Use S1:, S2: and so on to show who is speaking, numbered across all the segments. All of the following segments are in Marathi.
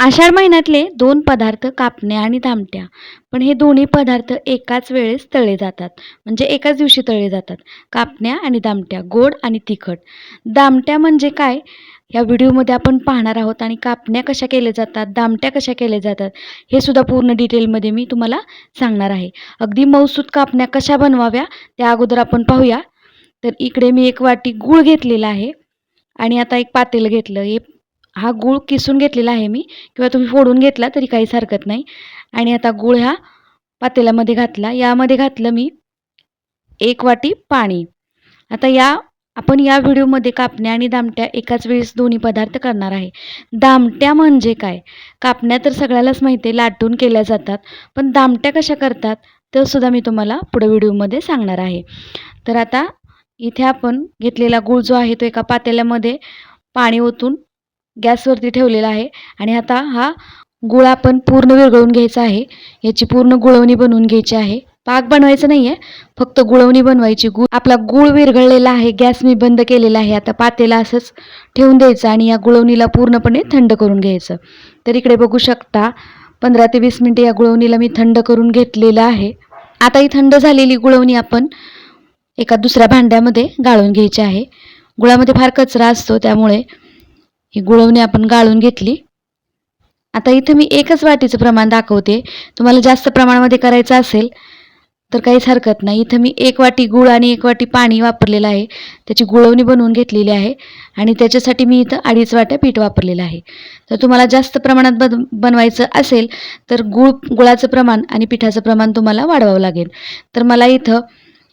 S1: आषाढ महिन्यातले दोन पदार्थ कापण्या आणि दामट्या पण हे दोन्ही पदार्थ एकाच वेळेस तळले जातात. म्हणजे एकाच दिवशी तळले जातात. कापण्या आणि दामट्या गोड आणि तिखट. दामट्या म्हणजे काय? या व्हिडिओमध्ये आपण पाहणार आहोत आणि कापण्या कशा केल्या जातात दामट्या कशा केल्या जातात हे सुद्धा पूर्ण डिटेलमध्ये मी तुम्हाला सांगणार आहे. अगदी मौसूद कापण्या कशा बनवाव्या त्या अगोदर आपण पाहूया. तर इकडे मी एक वाटी गूळ घेतलेला आहे. आणि आता एक पातेलं घेतलं. हे हा गूळ किसून घेतलेला आहे मी. किंवा तुम्ही फोडून घेतला तरी काहीच हरकत नाही. आणि आता गूळ ह्या पातेल्यामध्ये घातला. यामध्ये घातलं मी एक वाटी पाणी. आता या आपण या व्हिडिओमध्ये कापण्या आणि दामट्या एकाच वेळेस दोन्ही पदार्थ करणार आहे. दामट्या म्हणजे काय? कापण्या तर सगळ्यालाच माहिती आहे लाटून केल्या जातात. पण दामट्या कशा करतात? ते सुद्धा मी तुम्हाला पुढे व्हिडिओमध्ये सांगणार आहे. तर आता इथे आपण घेतलेला गूळ जो आहे तो एका पातेल्यामध्ये पाणी ओतून गॅसवरती ठेवलेला आहे. आणि आता हा गुळ आपण पूर्ण विरघळून घ्यायचा आहे. याची पूर्ण गुळवणी बनवून घ्यायची आहे. पाक बनवायचं नाही आहे फक्त गुळवणी बनवायची. गूळ आपला गूळ विरघळलेला आहे. गॅस मी बंद केलेला आहे. आता पातेला असंच ठेवून द्यायचं आणि या गुळवणीला पूर्णपणे थंड करून घ्यायचं. तर इकडे बघू शकता पंधरा ते वीस मिनटे या गुळवणीला मी थंड करून घेतलेलं आहे. आता ही थंड झालेली गुळवणी आपण एका दुसऱ्या भांड्यामध्ये गाळून घ्यायची आहे. गुळामध्ये फार कचरा असतो त्यामुळे ही गुळवणी आपण गाळून घेतली. आता इथं मी एकच वाटीचं प्रमाण दाखवते. तुम्हाला जास्त प्रमाणामध्ये करायचं असेल तर काहीच हरकत नाही. इथं मी एक वाटी गुळ आणि एक वाटी पाणी वापरलेलं आहे. त्याची गुळवणी बनवून घेतलेली आहे आणि त्याच्यासाठी मी इथं अडीच वाट्या पीठ वापरलेलं आहे. तर तुम्हाला जास्त प्रमाणात बन बनवायचं असेल तर गुळ गुळाचं प्रमाण आणि पिठाचं प्रमाण तुम्हाला वाढवावं लागेल. तर मला इथं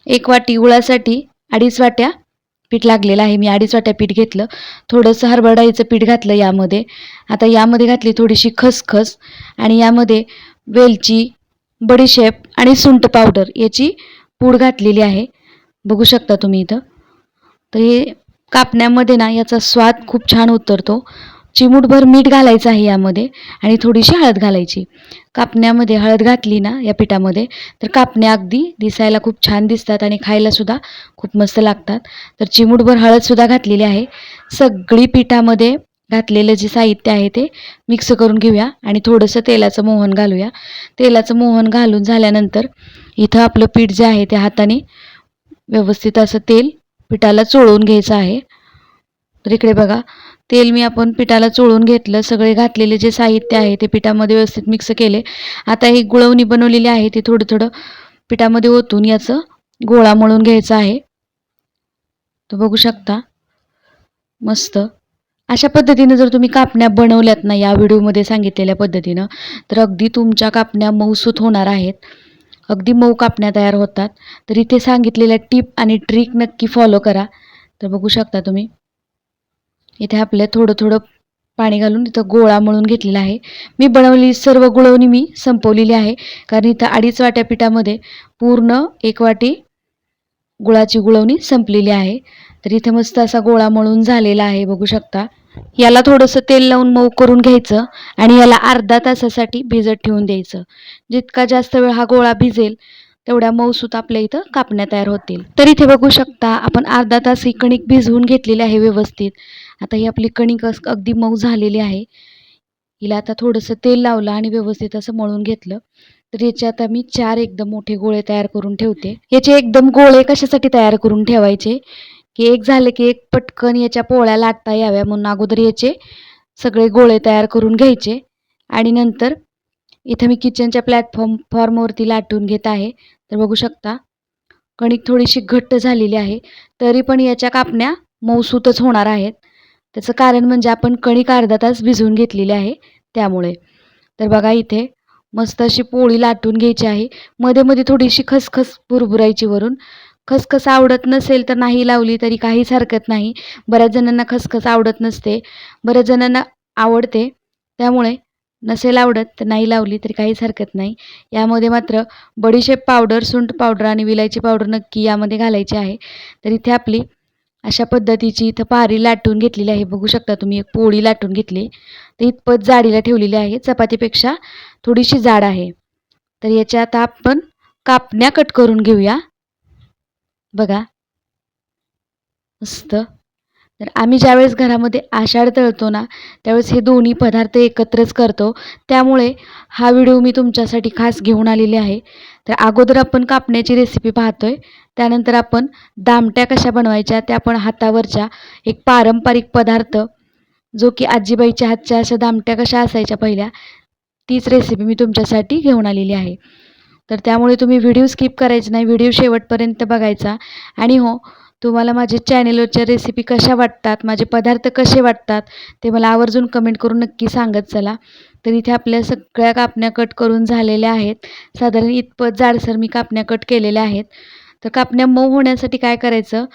S1: एक वाटी गुळासाठी अडीच वाट्या पीठ लागलेलं आहे. मी अडीच वाट्या पीठ घेतलं. थोडंसं हरभरा डाळीचं पीठ घातलं यामध्ये. आता यामध्ये घातली थोडीशी खसखस आणि यामध्ये वेलची बडीशेप आणि सुंट पावडर याची पूड घातलेली आहे. बघू शकता तुम्ही इथं. तर हे कापण्यामध्ये ना याचा स्वाद खूप छान उतरतो. चिमूटभर मीठ घालायचं आहे यामध्ये आणि थोडीशी हळद घालायची. कापण्यामध्ये हळद घातली ना या पिठामध्ये तर कापण्या अगदी दिसायला खूप छान दिसतात आणि खायलासुद्धा खूप मस्त लागतात. तर चिमूटभर हळदसुद्धा घातलेली आहे. सगळी पिठामध्ये घातलेलं जे साहित्य आहे ते मिक्स करून घेऊया आणि थोडंसं तेलाचं मोहन घालूया. तेलाचं मोहन घालून झाल्यानंतर इथं आपलं पीठ जे आहे ते हाताने व्यवस्थित असं तेल पिठाला चोळून घ्यायचं आहे. तर इकडे बघा तेल मी आपण पिठाला चोळून घेतलं सगळे घातलेले जे साहित्य आहे ते पिठामध्ये व्यवस्थित मिक्स केले. आता ही गुळवणी बनवलेली आहे ती थोडं थोडं पिठामध्ये ओतून याचं गोळा मळून घ्यायचा आहे. तर बघू शकता. मस्त. अशा पद्धतीनं जर तुम्ही कापण्या बनवल्यात ना या व्हिडिओमध्ये सांगितलेल्या पद्धतीनं तर अगदी तुमच्या कापण्या मऊसूत होणार आहेत. अगदी मऊ कापण्या तयार होतात. तर इथे सांगितलेल्या टीप आणि ट्रिक नक्की फॉलो करा. तर बघू शकता तुम्ही. इथे आपलं थोडं थोडं पाणी घालून इथं गोळा मळून घेतलेला आहे. मी बनवलेली सर्व गुळवणी मी संपवलेली आहे. कारण इथं अडीच वाट्या पिठामध्ये पूर्ण एक वाटी गुळाची गुळवणी संपलेली आहे. तर इथे मस्त असा गोळा मळून झालेला आहे बघू शकता. याला थोडंसं तेल लावून मऊ करून घ्यायचं आणि याला अर्धा तासासाठी भिजत ठेवून द्यायचं. जितका जास्त वेळ हा गोळा भिजेल तेवढ्या मऊसूत आपल्या इथं कापण्या तयार होतील. तर इथे बघू शकता आपण अर्धा तास ही कणिक भिजवून घेतलेली आहे व्यवस्थित. आता ही आपली कणिक अस अगदी मऊ झालेली आहे. हिला आता थोडंसं तेल लावलं आणि व्यवस्थित असं मळून घेतलं. तर याचे आता मी चार एकदम मोठे गोळे तयार करून ठेवते. याचे एकदम गोळे कशासाठी तयार करून ठेवायचे? की एक झालं की एक पटकन याच्या पोळ्या लाटता याव्या म्हणून अगोदर याचे सगळे गोळे तयार करून घ्यायचे. आणि नंतर इथं मी किचनच्या प्लॅटफॉर्म फॉर्मवरती लाटून घेत आहे. तर बघू शकता कणिक थोडीशी घट्ट झालेली आहे. तरी पण याच्या कापण्या मऊसूतच होणार आहेत. त्याचं कारण म्हणजे आपण कणिक अर्धा तास भिजवून घेतलेली आहे त्यामुळे. तर बघा इथे मस्त अशी पोळी लाटून घ्यायची आहे. मध्ये मध्ये थोडीशी खसखस भुरभुरायची वरून. खसखस आवडत नसेल तर नाही लावली तरी काहीच हरकत नाही. बऱ्याच जणांना खसखस आवडत नसते. बऱ्याच जणांना आवडते. त्यामुळे नसेल आवडत तर नाही लावली तरी काहीच हरकत नाही. यामध्ये मात्र बडीशेप पावडर सुंठ पावडर आणि विलायची पावडर नक्की यामध्ये घालायची आहे. तर इथे आपली अशा पद्धतीची इथं पारी लाटून घेतलेली आहे. बघू शकता तुम्ही एक पोळी लाटून घेतली. तर इतपत जाडीला ठेवलेली आहे. चपातीपेक्षा थोडीशी जाड आहे. तर याच्या आता आपण कापण्या कट करून घेऊया. बघा. मस्त. तर आम्ही ज्यावेळेस घरामध्ये आषाढ तळतो ना त्यावेळेस हे दोन्ही पदार्थ एकत्रच करतो. त्यामुळे हा व्हिडिओ मी तुमच्यासाठी खास घेऊन आलेली आहे. तर अगोदर आपण कापण्याची रेसिपी पाहतोय. त्यानंतर आपण दामट्या कशा बनवायच्या त्या आपण हातावरच्या एक पारंपरिक पदार्थ जो की आजीबाईच्या हातच्या अशा दामट्या कशा असायच्या पहिल्या तीच रेसिपी मी तुमच्यासाठी घेऊन आलेली आहे. तर त्यामुळे तुम्ही व्हिडिओ स्किप करायचे नाही व्हिडिओ शेवटपर्यंत बघायचा. आणि हो तुम्हाला माझे चॅनेलवरच्या रेसिपी कशा वाटतात माझे पदार्थ कसे वाटतात ते मला आवर्जून कमेंट करून नक्की सांगत चला. तर इथे आपल्या सगळ्या कापण्या कट करून झालेल्या आहेत. साधारण इतपत जाडसर मी कापण्या कट केलेल्या आहेत. तर कापण्या मऊ होण्यासाठी काय करायचं?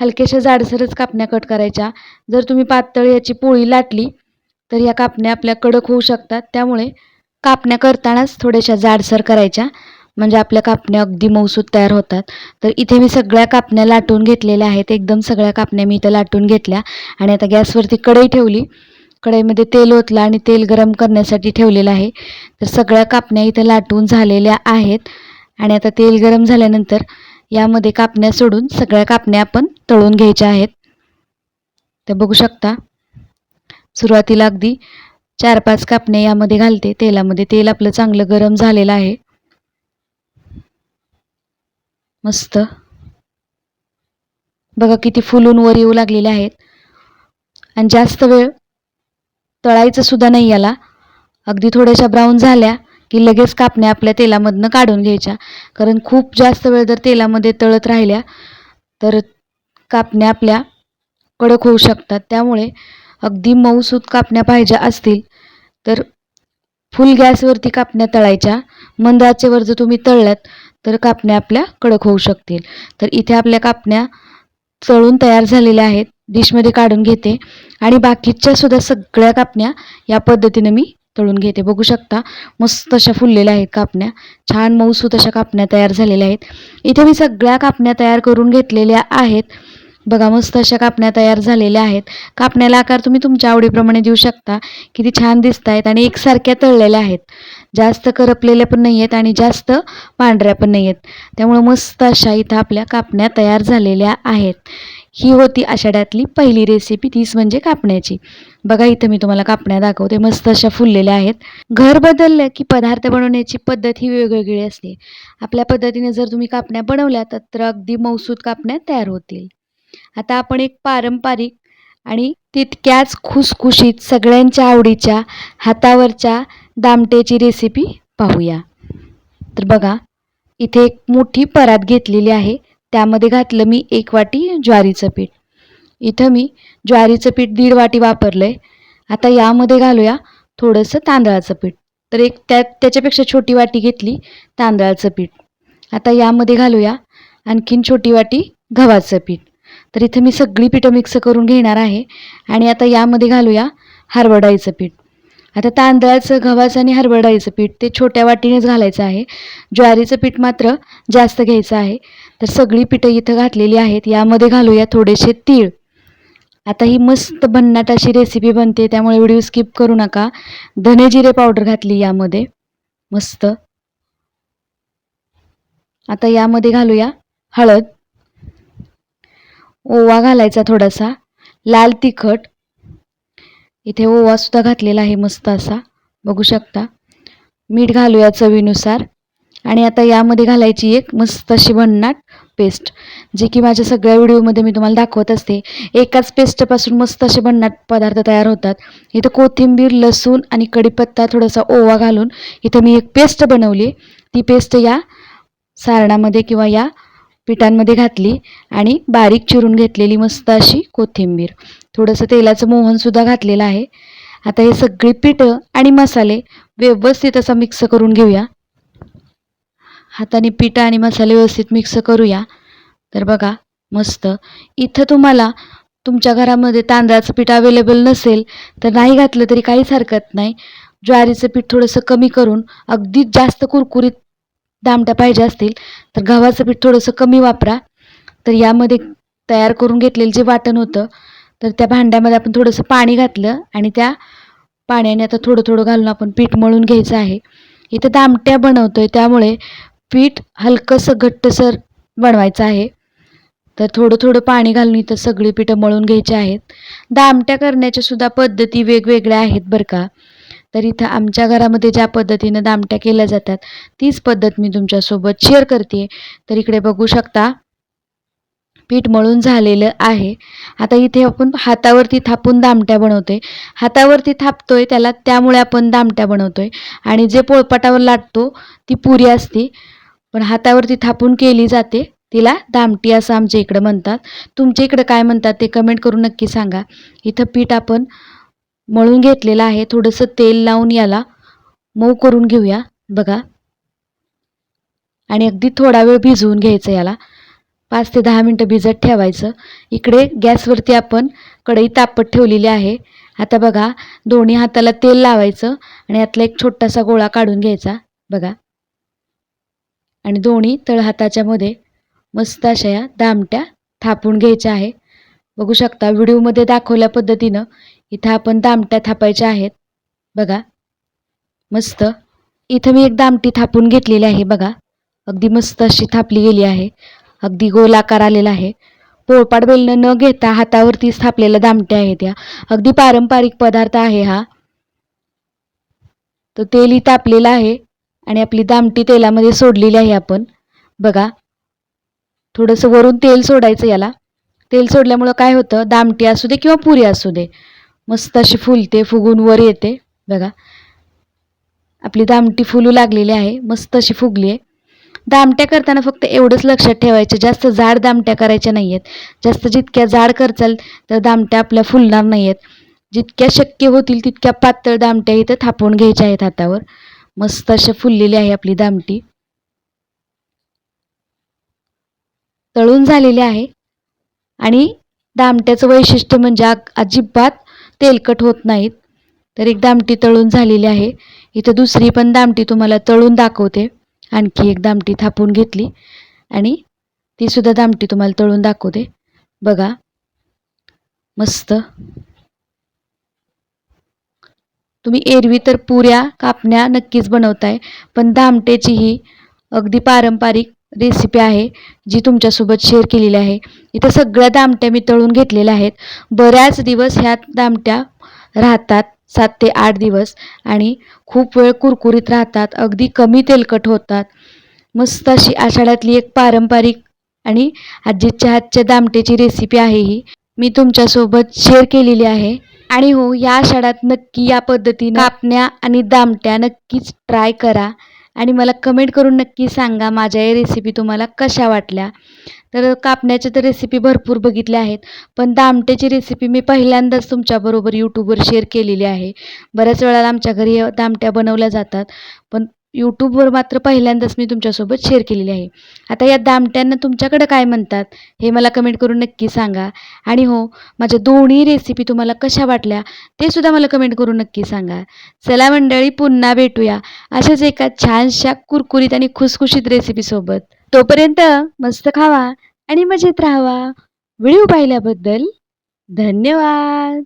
S1: हलक्याशा जाडसरच कापण्या कट करायच्या. जर तुम्ही पातळ याची पोळी लाटली तर या कापण्या आपल्या कडक होऊ शकतात. त्यामुळे कापण्या करतानाच थोड्याशा जाडसर करायच्या. म्हणजे आपल्या कापण्या अगदी मऊसूद तयार होतात. तर इथे मी सगळ्या कापण्या लाटून घेतलेल्या आहेत. एकदम सगळ्या कापण्या मी इथं लाटून घेतल्या. आणि आता गॅसवरती कढई ठेवली. कढईमध्ये तेल ओतलं आणि तेल गरम करण्यासाठी ठेवलेलं आहे. तर सगळ्या कापण्या इथं लाटून झालेल्या आहेत. आणि आता तेल गरम झाल्यानंतर यामध्ये कापण्या सोडून सगळ्या कापण्या आपण तळून घ्यायच्या आहेत. तर बघू शकता सुरुवातीला अगदी चार पाच कापण्या यामध्ये घालते. तेलामध्ये तेल आपलं चांगलं गरम झालेलं आहे. मस्त. बघा किती फुलून वर येऊ लागलेले आहेत. आणि जास्त वेळ तळायचं सुद्धा नाही याला. अगदी थोड्याशा ब्राऊन झाल्या की लगेच कापण्या आपल्या तेलामधनं काढून घ्यायच्या. कारण खूप जास्त वेळ जर तेलामध्ये तळत राहिल्या तर कापण्या आपल्या कडक होऊ शकतात. त्यामुळे अगदी मऊसूत कापण्या पाहिजे असतील तर फुल गॅसवरती कापण्या तळायच्या. मंद आचेवर जर तुम्ही तळल्यात तर कापण्या आपल्या कडक होऊ शकतील. तर इथे आपल्या कापण्या तळून तयार झालेल्या आहेत. डिशमध्ये काढून घेते. आणि बाकीच्या सुद्धा सगळ्या कापण्या या पद्धतीनं मी तळून घेते. बघू शकता मस्त अशा फुललेल्या आहेत कापण्या. छान मऊसूत अशा कापण्या तयार झालेल्या आहेत. इथे मी सगळ्या कापण्या तयार करून घेतलेल्या आहेत. बघा मस्त अशा कापण्या तयार झालेल्या आहेत. कापण्याला आकार तुम्ही तुमच्या आवडीप्रमाणे देऊ शकता. किती छान दिसत आहेत आणि एकसारख्या तळलेल्या आहेत. जास्त करपलेल्या पण नाही आहेत आणि जास्त पांढऱ्या पण नाही आहेत त्यामुळं मस्त अशा इथं आपल्या कापण्या तयार झालेल्या आहेत. ही होती आषाढ्यातली पहिली रेसिपी तीच म्हणजे कापण्याची. बघा इथं मी तुम्हाला कापण्या दाखवते. मस्त अशा फुललेल्या आहेत. घर बदललं की पदार्थ बनवण्याची पद्धत ही वेगवेगळी असते. आपल्या पद्धतीने जर तुम्ही कापण्या बनवल्या तर अगदी मौसूद कापण्या तयार होतील. आता आपण एक पारंपरिक आणि तितक्याच खुसखुशीत सगळ्यांच्या आवडीच्या हातावरच्या दामटेची रेसिपी पाहूया. तर बघा इथे एक मोठी परात घेतलेली आहे. त्यामध्ये घातलं मी एक वाटी ज्वारीचं पीठ. इथं मी ज्वारीचं पीठ दीड वाटी वापरलं आहे आता यामध्ये घालूया थोडंसं तांदळाचं पीठ. तर एक त्या त्याच्यापेक्षा छोटी वाटी घेतली तांदळाचं पीठ. आता यामध्ये घालूया आणखीन छोटी वाटी गव्हाचं पीठ. तर इथं मी सगळी पिठं मिक्स करून घेणार आहे. आणि आता यामध्ये घालूया हरभरा पीठ. आता तांदळाचं गव्हाचं आणि हरभरा पीठ ते छोट्या वाटीनेच घालायचं आहे. ज्वारीचं पीठ मात्र जास्त घ्यायचं आहे. तर सगळी पिठं इथं घातलेली आहेत. यामध्ये घालूया थोडेसे तीळ. आता ही मस्त भन्नाट अशी रेसिपी बनते त्यामुळे व्हिडिओ स्किप करू नका. धने जिरे पावडर घातली यामध्ये. मस्त. आता यामध्ये घालूया हळद. ओवा घालायचा थोडासा. लाल तिखट. इथे ओवासुद्धा घातलेला आहे मस्त असा. बघू शकता. मीठ घालूया चवीनुसार. आणि आता यामध्ये घालायची एक मस्त अशी भन्नाट पेस्ट जी की माझ्या सगळ्या व्हिडिओमध्ये मी तुम्हाला दाखवत असते. एकाच पेस्टपासून मस्त असे भन्नाट पदार्थ तयार होतात. इथं कोथिंबीर लसूण आणि कढीपत्ता थोडासा ओवा घालून इथं मी एक पेस्ट बनवली. ती पेस्ट या सारणामध्ये किंवा या पिठांमध्ये घातली आणि बारीक चिरून घेतलेली मस्त अशी कोथिंबीर. थोडंसं तेलाचं मोहनसुद्धा घातलेलं आहे. आता हे सगळी पिठं आणि मसाले व्यवस्थित असं मिक्स करून घेऊया. हाताने पिठं आणि मसाले व्यवस्थित मिक्स करूया. तर बघा मस्त. इथं तुम्हाला तुमच्या घरामध्ये तांदळाचं पीठ अवेलेबल नसेल तर नाही घातलं तरी काहीच हरकत नाही. ज्वारीचं पीठ थोडंसं कमी करून अगदीच जास्त कुरकुरीत दामट्या पाहिजे असतील तर गव्हाचं पीठ थोडंसं कमी वापरा. तर यामध्ये तयार करून घेतलेलं जे वाटण होतं तर त्या भांड्यामध्ये आपण थोडंसं पाणी घातलं आणि त्या पाण्याने आता थोडं थोडं घालून आपण पीठ मळून घ्यायचं आहे. इथं दामट्या बनवतो आहे त्यामुळे पीठ हलकंसं घट्टसर बनवायचं आहे. तर थोडं थोडं पाणी घालून इथं सगळी पिठं मळून घ्यायची आहेत. दामट्या करण्याच्या सुद्धा पद्धती वेगवेगळ्या आहेत बरं का. तर इथं आमच्या घरामध्ये ज्या पद्धतीनं दामट्या केल्या जातात तीच पद्धत मी तुमच्यासोबत शेअर करते. तर इकडे बघू शकता पीठ मळून झालेलं आहे. आता इथे आपण हातावरती थापून दामट्या बनवतोय. हातावरती थापतोय त्याला त्यामुळे आपण दामट्या बनवतोय. आणि जे पोळपाटावर लाटतो ती पुरी असते. पण हातावरती थापून केली जाते. तिला दामटी असं आमच्या इकडं म्हणतात. तुमच्या इकडं काय म्हणतात ते कमेंट करून नक्की सांगा. इथं पीठ आपण मळून घेतलेलं आहे. थोडंसं तेल लावून याला मऊ करून घेऊया. बघा. आणि अगदी थोडा वेळ भिजवून घ्यायचं याला. पाच ते दहा मिनटं भिजत ठेवायचं. इकडे गॅसवरती आपण कढई तापत ठेवलेली आहे. आता बघा दोन्ही हाताला तेल लावायचं आणि यातला एक छोटासा गोळा काढून घ्यायचा. बघा. आणि दोन्ही तळहाताच्यामध्ये मस्त अशा या दामट्या थापून घ्यायच्या आहे. बघू शकता व्हिडिओमध्ये दाखवल्या पद्धतीनं इथं आपण दामट्या थापायच्या आहेत. बघा. मस्त. इथं मी एक दामटी थापून घेतलेली आहे बघा. अगदी मस्त अशी थापली गेली आहे. अगदी गोल आकार आलेला आहे. पोळपाट बेलणं न घेता हातावरतीच थापलेल्या दामट्या आहेत या. अगदी पारंपरिक पदार्थ आहे हा. तर तेलही तापलेलं आहे आणि आपली दामटी तेलामध्ये सोडलेली आहे आपण. बघा. थोडंसं वरून तेल सोडायचं याला. तेल सोडल्यामुळं काय होतं? दामटी असू दे किंवा पुरी असू दे. मस्त अशी फुलते फुगून वर येते बघा. आपली दामटी फुलू लागलेली आहे मस्त अशी फुगली आहे. दामट्या करताना फक्त एवढंच लक्षात ठेवायचं जास्त जाड दामट्या करायच्या नाही आहेत जास्त जितक्या जाड करचाल तर दामट्या आपल्या फुलणार नाही आहेत जितक्या शक्य होतील तितक्या पातळ दामट्या इथं थापवून घ्यायच्या आहेत हातावर. मस्त अशा फुललेली आहे आपली दामटी. तळून झालेली आहे. आणि दामट्याचं वैशिष्ट्य म्हणजे अजिबात तेलकट होत नाहीत. तर एक दामटी तळून झालेली आहे. इथं दुसरी पण दामटी तुम्हाला तळून दाखवते. आणखी एक दामटी थापून घेतली. आणि तीसुद्धा दामटी तुम्हाला तळून दाखवते. बघा. मस्त. तुम्ही एरवी तर पुऱ्या कापण्या नक्कीच बनवताय. पण दामटेची ही अगदी पारंपरिक रेसिपी आहे जी तुमच्यासोबत शेअर केलेली आहे. इथं सगळ्या दामट्या मी तळून घेतलेल्या आहेत. बऱ्याच दिवस ह्या दामट्या राहतात सात ते आठ दिवस. आणि खूप वेळ कुरकुरीत राहतात अगदी कमी तेलकट होतात. मस्त अशी आषाढ्यातली एक पारंपरिक आणि आजीच्या हातच्या दामट्याची रेसिपी आहे ही. मी तुमच्यासोबत शेअर केलेली आहे. आणि हो या आषाढात नक्की या पद्धतीने कापण्या आणि दामट्या नक्कीच ट्राय करा. आणि मला कमेंट करून नक्की सांगा माझ्या या रेसिपी तुम्हाला कशा वाटल्या. तर कापण्याच्या तर रेसिपी भरपूर बघितल्या आहेत पण दामट्याची रेसिपी मी पहिल्यांदाच तुमच्याबरोबर यूट्यूबवर शेअर केलेली आहे. बऱ्याच वेळेला आमच्या घरी या दामट्या बनवल्या जातात पण यूट्यूबवर मात्र पहिल्यांदाच मी तुमच्यासोबत शेअर केलेली आहे. आता या दामट्यांना तुमच्याकडं काय म्हणतात हे मला कमेंट करून नक्की सांगा. आणि हो माझ्या दोन्ही रेसिपी तुम्हाला कशा वाटल्या ते सुद्धा मला कमेंट करून नक्की सांगा. चला मंडळी पुन्हा भेटूया अशाच एका छानशा कुरकुरीत आणि खुसखुशीत रेसिपीसोबत तोपर्यंत मस्त खावा आणि मजेत राहावा. व्हिडिओ पाहिल्याबद्दल धन्यवाद.